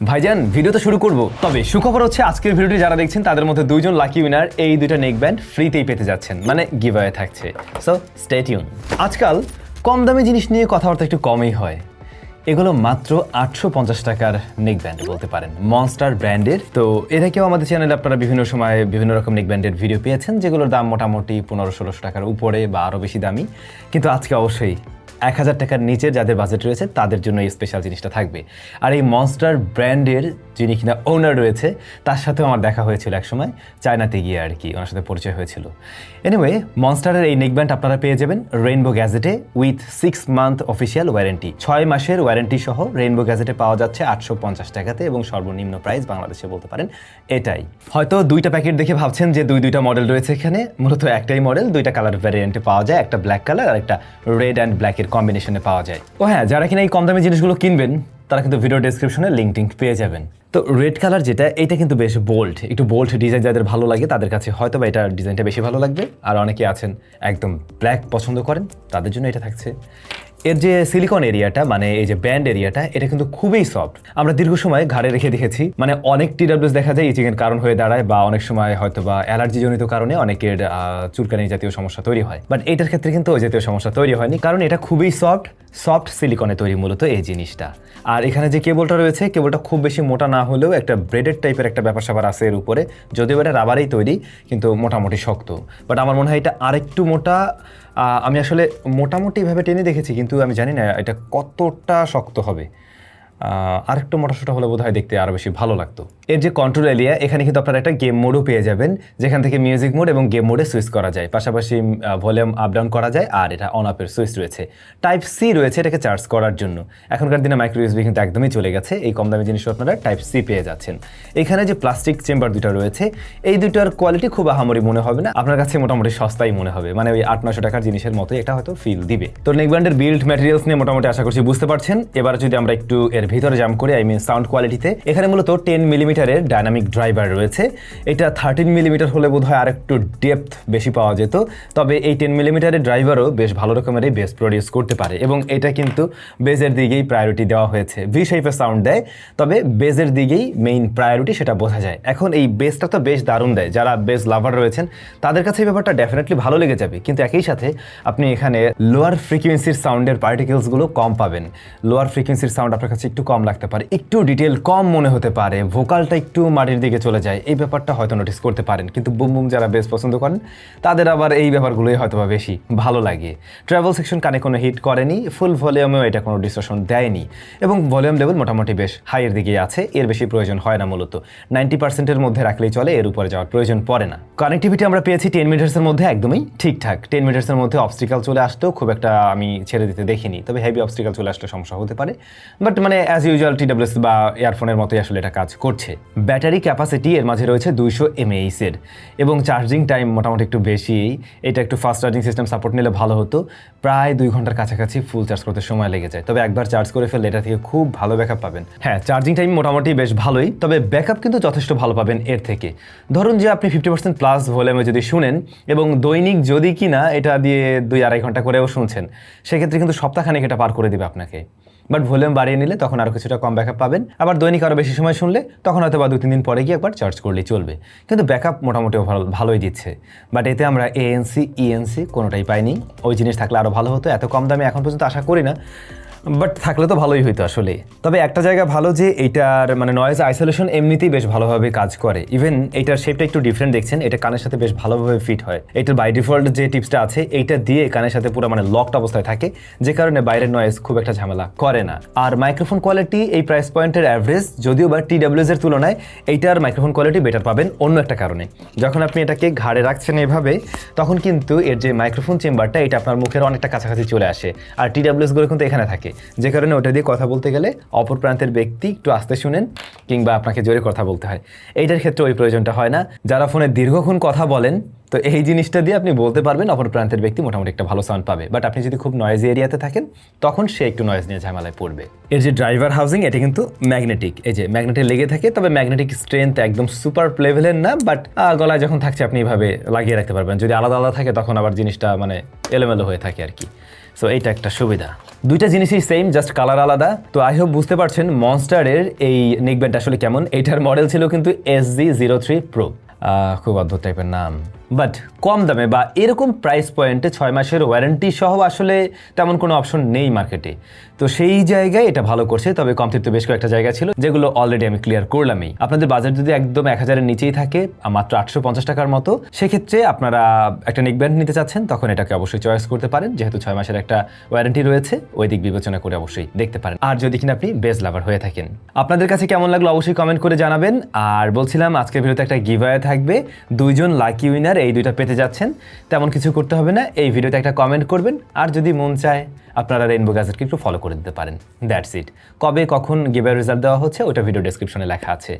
ভাইজান ভিডিও তো শুরু করব। তবে সুখবর হচ্ছে আজকের ভিডিওটি যারা দেখছেন, তাদের মধ্যে দুইজন লাকি উইনার এই দুইটা নেক ব্যান্ড ফ্রিতেই পেতে যাচ্ছেন। মানে গিভ অ্যাওয়ে থাকছে সো স্টেটিউন আজকাল কম দামি জিনিস নিয়ে কথাবার্তা একটু কমই হয়। এগুলো মাত্র আটশো পঞ্চাশ টাকার নেক ব্যান্ড বলতে পারেন। মনস্টার ব্র্যান্ডের তো আগেও আমাদের চ্যানেলে আপনারা বিভিন্ন সময় বিভিন্ন রকম নেক ব্যান্ডের ভিডিও পেয়েছেন, যেগুলোর দাম মোটামুটি পনেরো ষোলোশো টাকার উপরে বা আরও বেশি দামি। কিন্তু আজকে অবশ্যই এক হাজার টাকার নিচে যাদের বাজেট রয়েছে, তাদের জন্য এই স্পেশাল জিনিসটা থাকবে। আর এই মনস্টার ব্র্যান্ডের যিনি কিনা ওনার রয়েছে, তার সাথেও আমার দেখা হয়েছিল একসময়, চায়নাতে গিয়ে আর কি ওনার সাথে পরিচয় হয়েছিল। এনিওয়ে মনস্টারের এই নেক ব্যান্ড আপনারা পেয়ে যাবেন rainbow গ্যাজেটে with six month official warranty ছয় মাসের ওয়ারেন্টি সহ রেইনবো গ্যাজেটে পাওয়া যাচ্ছে আটশো পঞ্চাশ টাকাতে এবং সর্বনিম্ন প্রাইস বাংলাদেশে বলতে পারেন এটাই। হয়তো দুইটা প্যাকেট দেখে ভাবছেন যে দুই দুইটা মডেল রয়েছে এখানে। মূলত একটাই মডেল দুইটা কালার ভ্যারিয়েন্টে পাওয়া যায়, একটা ব্ল্যাক কালার আর একটা রেড অ্যান্ড ব্ল্যাকের কম্বিনেশনে পাওয়া যায়। ও হ্যাঁ যারা কিনা এই কম দামি জিনিসগুলো কিনবেন, তারা কিন্তু ভিডিও ডিসক্রিপশনে লিঙ্ক টিঙ্ক পেয়ে যাবেন। তো রেড কালার যেটা, এটা কিন্তু বেশ বোল্ড একটু বোল্ড ডিজাইন যাদের ভালো লাগে, তাদের কাছে হয়তো বা এটা ডিজাইনটা বেশি ভালো লাগবে। আর অনেকে আছেন একদম ব্ল্যাক পছন্দ করেন, তাদের জন্য এটা থাকছে। এর যে সিলিকন এরিয়াটা মানে এই যে ব্যান্ড এরিয়াটা এটা কিন্তু খুবই সফট আমরা দীর্ঘ সময় ঘাড়ে রেখে দেখেছি। মানে অনেক টিডাব্লিউস দেখা যায় ইচিংয়ের কারণ হয়ে দাঁড়ায় বা অনেক সময় হয়তো বা অ্যালার্জি জনিত কারণে অনেকের চুলকানি জাতীয় সমস্যা তৈরি হয়। বাট এটার ক্ষেত্রে কিন্তু ওই জাতীয় সমস্যা তৈরি হয়নি। কারণ এটা খুবই সফট সফট সিলিকনে তৈরি মূলত এই জিনিসটা। আর এখানে যে কেবলটা রয়েছে, কেবলটা খুব বেশি মোটা না হলেও একটা ব্রেডেড টাইপের একটা ব্যাপার স্যাপার আছে এর উপরে। যদিও এটা রাবারেই তৈরি, কিন্তু মোটামুটি শক্ত। বাট আমার মনে হয় এটা আরেকটু মোটা আমি আসলে মোটামুটিভাবে টেনে দেখেছি কিন্তু আমি জানি না এটা কতটা শক্ত হবে। আরেকটু মোটাসোটা হলে বোধহয় দেখতে আরও বেশি ভালো লাগতো। এর যে কন্ট্রোল এরিয়া এখানে কিন্তু আপনারা একটা গেম মোডও পেয়ে যাবেন, যেখান থেকে মিউজিক মোড এবং গেম মোডে সুইচ করা যায়। পাশাপাশি ভলিউম আপ ডাউন করা যায় আর এটা অন আপের সুইচ রয়েছে। টাইপ সি রয়েছে এটাকে চার্জ করার জন্য। এখনকার দিনে মাইক্রো ইউএসবি কিন্তু একদমই চলে গেছে। এই কম দামি জিনিস আপনারা টাইপ সি পেয়ে যাচ্ছেন। এখানে যে প্লাস্টিক চেম্বার দুটো রয়েছে, এই দুটোর কোয়ালিটি খুব আহামরি মনে হবে না। আপনার কাছে মোটামুটি সস্তাই মনে হবে। মানে ওই আট নশো টাকার জিনিসের মতো এটা হয়তো ফিল দিবে। তো নেকব্যান্ডের বিল্ড ম্যাটেরিয়ালস নিয়ে মোটামুটি আশা করছি বুঝতে পারছেন। এবার যদি আমরা একটু এর ভিতরে জাম করি আই মিন সাউন্ড কোয়ালিটিতে এখানে মূলত টেন মিলিমিটারের ডাইনামিক ড্রাইভার রয়েছে। এটা থার্টিন মিলিমিটার হলে বোধ হয় আর একটু ডেপথ বেশি পাওয়া যেত। তবে এই টেন মিলিমিটারের ড্রাইভারও বেশ ভালো রকমেরই বেস প্রডিউস করতে পারে এবং এটা কিন্তু বেজের দিকেই প্রায়োরিটি দেওয়া হয়েছে। ভি শেপের সাউন্ড দেয়, তবে বেজের দিকেই মেইন প্রায়োরিটি সেটা বোঝা যায়। এখন এই বেসটা তো বেশ দারুণ দেয়। যারা বেস লাভার রয়েছেন, তাদের কাছে এই ব্যাপারটা ডেফিনেটলি ভালো লেগে যাবে। কিন্তু একই সাথে আপনি এখানে লোয়ার ফ্রিকোয়েন্সির সাউন্ডের পার্টিকেলসগুলো কম পাবেন। লোয়ার ফ্রিকোয়েন্সির সাউন্ড আপনার কাছে একটু কম লাগতে পারে, একটু ডিটেল কম মনে হতে পারে ভোকালটা একটু মাটির দিকে চলে যায়, এই ব্যাপারটা হয়তো নোটিস করতে পারেন। কিন্তু বুম বুম যারা বেশ পছন্দ করেন, তাদের আবার এই ব্যাপারগুলোই হয়তো বা বেশি ভালো লাগে। ট্রাভেল সেকশন কানে কোনো হিট করেনি ফুল ভলিউমেও এটা কোনো ডিসট্রাকশন দেয়নি। এবং ভলিউম লেভেল মোটামুটি বেশ হাইয়ের দিকেই আছে, এর বেশি প্রয়োজন হয় না মূলত। নাইনটি পার্সেন্টের মধ্যে রাখলেই চলে, এর উপরে যাওয়ার প্রয়োজন পড়ে না। কানেক্টিভিটি আমরা পেয়েছি টেন মিটার্সের মধ্যে একদমই ঠিকঠাক। টেন মিটার্সের মধ্যে অবস্টিকাল চলে আসতেও খুব একটা আমি ছেড়ে দিতে দেখিনি। তবে হেভি অবস্টিকাল চলে আসলে সমস্যা হতে পারে। বাট মানে অ্যাজ ইউজুয়াল টিডাব্লিউএস বা ইয়ারফোনের মতোই আসলে এটা কাজ করছে। ব্যাটারি ক্যাপাসিটি এর মাঝে রয়েছে দুইশো এমএইচ এর এবং চার্জিং টাইম মোটামুটি একটু বেশি। এটা একটু ফাস্ট চার্জিং সিস্টেম সাপোর্ট নিলে ভালো হতো। প্রায় দুই ঘণ্টার কাছাকাছি ফুল চার্জ করতে সময় লেগে যায়। তবে একবার চার্জ করে ফেললে এটা থেকে খুব ভালো ব্যাকআপ পাবেন। হ্যাঁ চার্জিং টাইম মোটামুটি বেশ ভালোই, তবে ব্যাকআপ কিন্তু যথেষ্ট ভালো পাবেন এর থেকে। ধরুন যে আপনি ফিফটি পার্সেন্ট প্লাস ভলিউমে যদি শুনেন এবং দৈনিক যদি কিনা এটা দিয়ে দুই আড়াই ঘণ্টা করেও শুনছেন, সেক্ষেত্রে কিন্তু সপ্তাহখানেক এটা পার করে দেবে আপনাকে। বাট ভলিউম বাড়িয়ে নিলে তখন আরও কিছুটা কম ব্যাকআপ পাবেন। আবার দৈনিক আরও বেশি সময় শুনলে তখন হয়তো বা দু তিন দিন পরে গিয়ে একবার চার্জ করলেই চলবে। কিন্তু ব্যাকআপ মোটামুটি ভালো ভালোই দিচ্ছে। বাট এতে আমরা এএনসি ইএনসি কোনোটাই পাইনি। ওই জিনিস থাকলে আরও ভালো হতো। এত কম দামে এখন পর্যন্ত আশা করি না। বাট থাকলে তো ভালোই হইতো আসলে। তবে একটা জায়গা ভালো যে এইটার মানে নয়েজ আইসোলেশন এমনিতেই বেশ ভালোভাবে কাজ করে। ইভেন এটার শেপটা একটু ডিফারেন্ট দেখছেন, এটা কানের সাথে বেশ ভালোভাবে ফিট হয়। এটার বাই ডিফল্ট যে টিপসটা আছে, এইটা দিয়ে কানের সাথে পুরো মানে লকড অবস্থায় থাকে, যে কারণে বাইরের নয়েজ খুব একটা ঝামেলা করে না। আর মাইক্রোফোন কোয়ালিটি এই প্রাইস পয়েন্টের অ্যাভারেজ যদিও বা টিডাব্লিউএস এর তুলনায় এইটার মাইক্রোফোন কোয়ালিটি বেটার পাবেন অন্য একটা কারণে। যখন আপনি এটাকে ঘাড়ে রাখছেন এভাবে, তখন কিন্তু এর যে মাইক্রোফোন চেম্বারটা এটা আপনার মুখের অনেকটা কাছাকাছি চলে আসে। আর টিডাব্লিউএসগুলো কিন্তু এখানে থাকে। যে কারণে ওটা দিয়ে কথা বলতে গেলে অপর প্রান্তের ব্যক্তি একটু আস্তে শুনেন কিংবা আপনাকে জোরে কথা বলতে হয়। এইটার ক্ষেত্রে ওই প্রয়োজনটা হয় না। যারা ফোনে দীর্ঘক্ষণ কথা বলেন তো এই জিনিসটা দিয়ে আপনি বলতে পারবেন অপর প্রান্তের ব্যক্তি মোটামুটি একটা ভালো সাউন্ড পাবে। বাট আপনি যদি খুব নয়েজি এরিয়াতে থাকেন, তখন সে একটু নয়েজ নিয়ে ঝামেলায় পড়বে। এর যে ড্রাইভার হাউজিং এটা কিন্তু ম্যাগনেটিক এই যে ম্যাগনেটে লেগে থাকে, তবে ম্যাগনেটিক স্ট্রেংথ একদম সুপার লেভেলের না বাট গলায় যখন থাকছে, আপনি এইভাবে লাগিয়ে রাখতে পারবেন। যদি আলাদা আলাদা থাকে, তখন আবার জিনিসটা মানে এলোমেলো হয়ে থাকে আর কি। সো এইটা একটা সুবিধা। দুইটা জিনিসই সেম জাস্ট কালার আলাদা। তো আই হোপ বুঝতে পারছেন মনস্টারের এই নেকব্যান্ড আসলে কেমন। এইটার মডেল ছিল কিন্তু S G zero three pro খুব অদ্ভুত টাইপের নাম। বাট কম দামে বা এরকম প্রাইস পয়েন্টে ছয় মাসের ওয়ারেন্টি সহ আসলে তেমন কোনো অপশন নেই মার্কেটে তো সেই জায়গায় এটা ভালো করছে, তবে কমতির তো বেশ কয়েকটা জায়গা ছিল, যেগুলো অলরেডি আমি ক্লিয়ার করলামই। আপনাদের বাজার যদি একদম এক হাজারের নিচেই থাকে মাত্র আটশো পঞ্চাশ টাকার মতো, সেক্ষেত্রে আপনারা একটা নেক ব্যান্ড নিতে চাচ্ছেন, তখন এটাকে অবশ্যই চয়েস করতে পারেন, যেহেতু ছয় মাসের একটা ওয়ারেন্টি রয়েছে, ওই দিক বিবেচনা করে অবশ্যই দেখতে পারেন। আর যদি কিনা আপনি বেস্ট লাভার হয়ে থাকেন। আপনাদের কাছে কেমন লাগল অবশ্যই কমেন্ট করে জানাবেন, আর বলছিলাম আজকের ভিডিওতে একটা গিভওয়ে থাকবে, দুইজন লাকি উইনার এই দুইটা পেতে যাচ্ছেন, তেমন কিছু করতে হবে না। এই ভিডিওতে একটা কমেন্ট করবেন, আর যদি মন চায়, আপনারা রেইনবো গ্যাজেটকে একটু ফলো করে দিতে পারেন। দ্যাটস ইট কবে কখন গিভার রেজাল্ট দেওয়া হচ্ছে ওটা ভিডিও ডেসক্রিপশনে লেখা আছে।